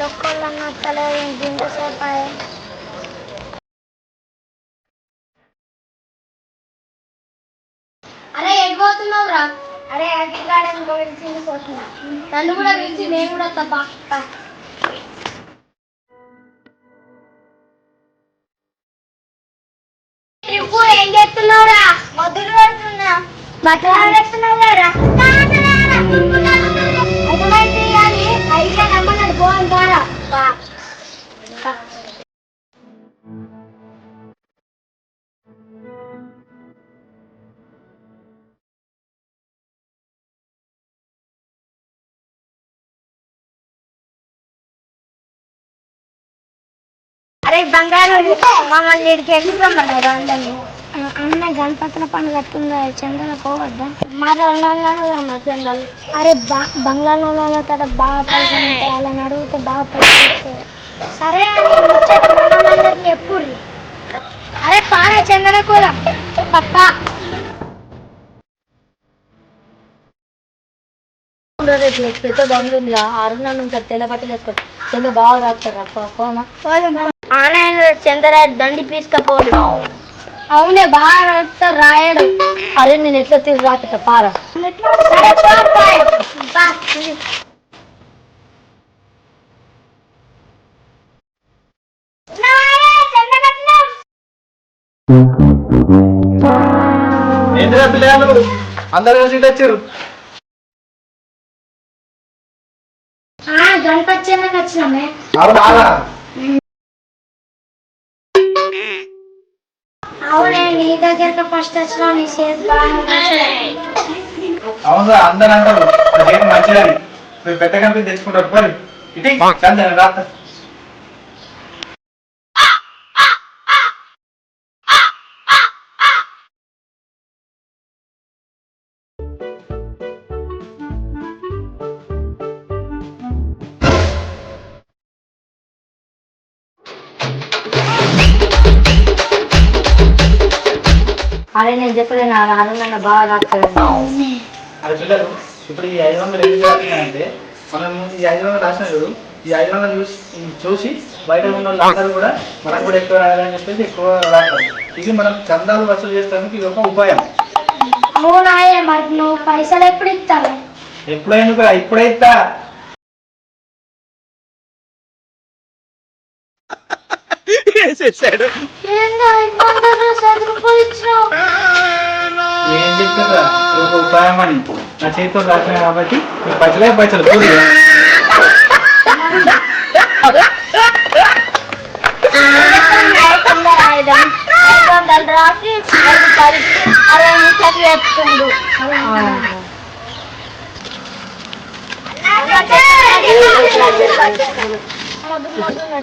లొక్కలన్న వస్తలేదు ఇంక ఇంతసేపు అయ్యే. అరే ఎడిపోతున్నావురా అరే అగ్గిగాడని పిలిచింది పోతున్నా నన్ను కూడా పిలిచి నేను కూడా తప్ప ఏం చేస్తున్నావురా? మొదలు పెడుతున్నా. బట్టలు ఆడేస్తున్నావురా అర్థమైంది బంగారు మమ్మల్ని ఇక్కడికి వెళ్ళిపోమన్నారు అందరినీ. అన్న గణపతుల పండుగ వస్తుందా చందన పోవద్దా మరి చందలు అరే బా బంగ్లాలో తడ బాగా పైసలు ఉంటాయి వాళ్ళని అడిగితే బాగా పైసలు. సరే మమ్మల్ని ఎప్పుడు అరే పాడే చందన కూడా పప్ప. పెద్ద ఉంది అరుణ నుంచి తెల్ల బట్టలు వేసుకోండి తెల్ల బాగా రాస్తారు ఆన్లైన్ చంద్రరాడు దండి తీసుకపోడు అవునే బాగా రాయడు. అరే నేను ఎట్లా తిరిగి రాపిస్తా పారా. అందరు కలిసి వచ్చారు. ఆ, గణపతి వచ్చినామే. అవునా నీ దగ్గరకు ఫస్ట్ వచ్చినా నీ చేతి అవును అందరు అంటారు మంచిదని. మీరు పెట్ట కంపెనీ తెచ్చుకుంటారు పని. ఇటీ చందన అరే నేను చెప్పలే నా అరుణ బాగా రాస్తారు అది పిల్లలు ఇప్పుడు ఈ ఐదు వందలు ఎందుకు రాస్తున్నాయంటే మనం ఈ ఐదు వందలు రాసిన చూడు ఈ ఐదు వందలు చూసి చూసి బయట ఉన్న వాళ్ళందరూ కూడా మనకు కూడా ఎక్కువ రాయాలని చెప్పేసి ఎక్కువ రాస్తారు. ఇది మనం చందాలు వసూలు చేస్తానికి ఇది ఒక ఉపాయం. అవునాయే మరి నువ్వు పైసలు ఎప్పుడు ఇస్తావు? ఎప్పుడైనా ఇప్పుడైతే ఏందో ఐదు వందలు చదువు రూపాయలు ఇచ్చినావు. చెప్తారా ఒక ఉపాయం అని నా చేతితో రాసిన కాబట్టి అరవై నిమిషాలు చెప్తుండు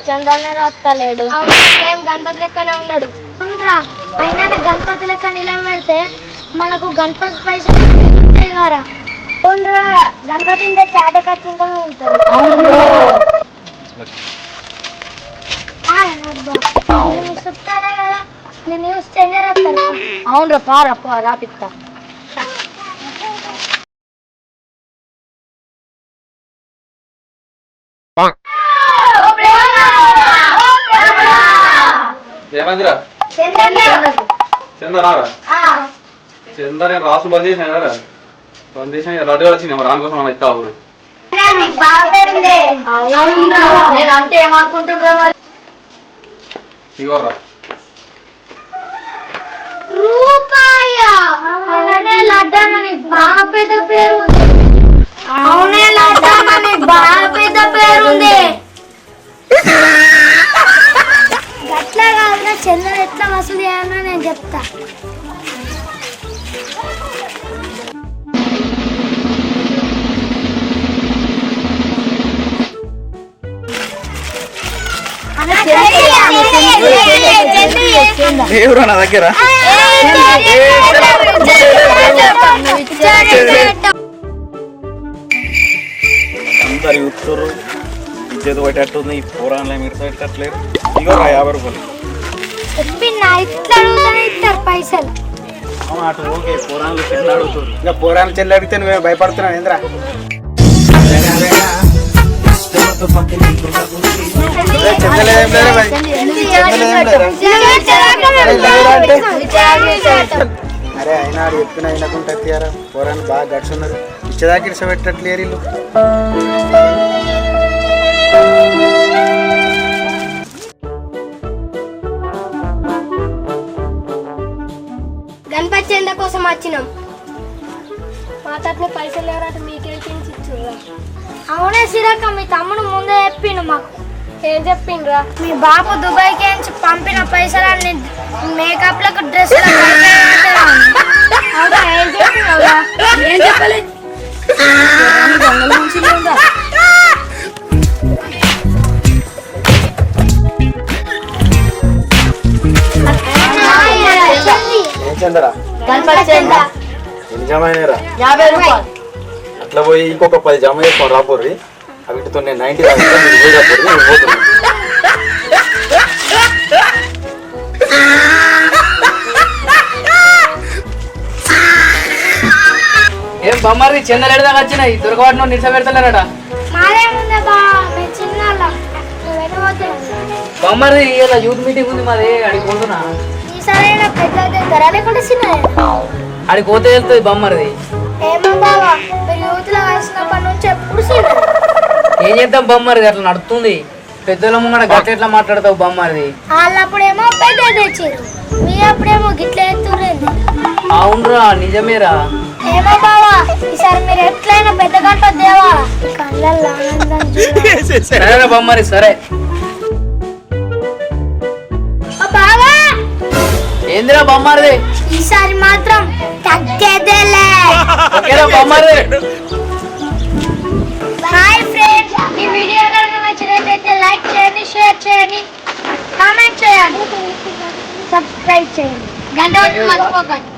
చందానే రాస్తలేడు ఏం గణపతి లెక్కనే ఉన్నాడు. అయినా గణపతి లెక్క నిలబెడితే మనకు గణపతి పైసలు ఉంటాయి కదా అవునురా గణపతి ఉంటే చాట ఖచ్చితంగా ఉంటుంది. రాస్తాను అవునరా పారా ఏమైందిరా? చందర నేను రాసు బంద్ చేసిన కదా? బంద్ చేసిన రెడీ వచ్చింది మరి దానికోసం మనం ఇస్తా ఊరు. అంటే ఏమనుకుంటున్నా అవునే పేరు బాగా పెద్ద పేరు గట్లా కాదురా చంద్ర ఎట్లా వసూలు చేయాలని నేను చెప్తా. ఎవరు నా దగ్గర అందరు చూస్తుర్రు ఇచ్చేది పెట్టేట్టుంది ఈ పూరాన్లో మీరు పెట్టట్లేదు ఇగో యాభై రూపాయలు పైసలు ఇంకా పూరాన్లు చెల్లి అడిగితే నువ్వు భయపడుతున్నావు ఏంద్రా? అరే అయినా చెప్పిన అయినకుంటే తీయరా పోరాని బాగా గడిచి ఉన్నారు. ఇచ్చేదాకా ఇడిసబెట్టట్లేరు వీళ్ళు. వచ్చినాం. మా తట్ని పైసలు లేవరాట మీకేం ఇచ్చురా అవునే సిరక్క మీ తమ్ముడు ముందే చెప్పిండు మాకు. ఏం చెప్పిండ్రా? మీ బాబు దుబాయ్కి నుంచి పంపిన పైసలన్నీ మేకప్లకు డ్రెస్సులకు ఏం చెప్పిండ్రా చందరా? ఎన్ని అట్లా పోయి ఇంకొక పది జమ చేసుకోండి రాపోర్రి వీటితో నేను నైన్టీ ఏం బొమ్మరి చెందలేడు దాకా వచ్చినాయి? దొరకవాటిలో నిలిచ పెడతలేరట. బొమ్మరి ఇలా యూత్ మీటింగ్ ఉంది మాది అడిగి పోతున్నా. ఈసారైనా పెద్ద వెళ్తుంది బొమ్మరిది. ఏమో బావా మీరు యూత్లో కలిసినప్పటి నుంచి ఎప్పుడు సీనియర్ ఏం చేద్దాం బొమ్మరిది? అట్లా నడుస్తుంది. పెద్దల ముంగడ గట్ల ఎట్లా మాట్లాడతావు బొమ్మరిది? వాళ్ళప్పుడేమో పెద్ద తెచ్చారు. మీ అప్పుడేమో గిట్ల ఎత్తురేంది అవునరా నిజమేరా. ఏమో బావా ఈసారి మీరు ఎట్లయినా పెద్ద గంట దేవా. కళ్ళల్లో ఆనందం చూడాలి. సరేరా బొమ్మరి సరే. ఏందిరా బొమ్మరిది? ఈసారి మాత్రం తగ్గేదేలే. ఓకేరా బొమ్మరిది. హాయ్ ఫ్రెండ్స్ ఈ వీడియో కనుక నచ్చినట్లయితే లైక్ చేయండి షేర్ చేయండి కామెంట్ చేయండి. సబ్స్క్రైబ్ చేయండి. గంట మర్చిపోకండి.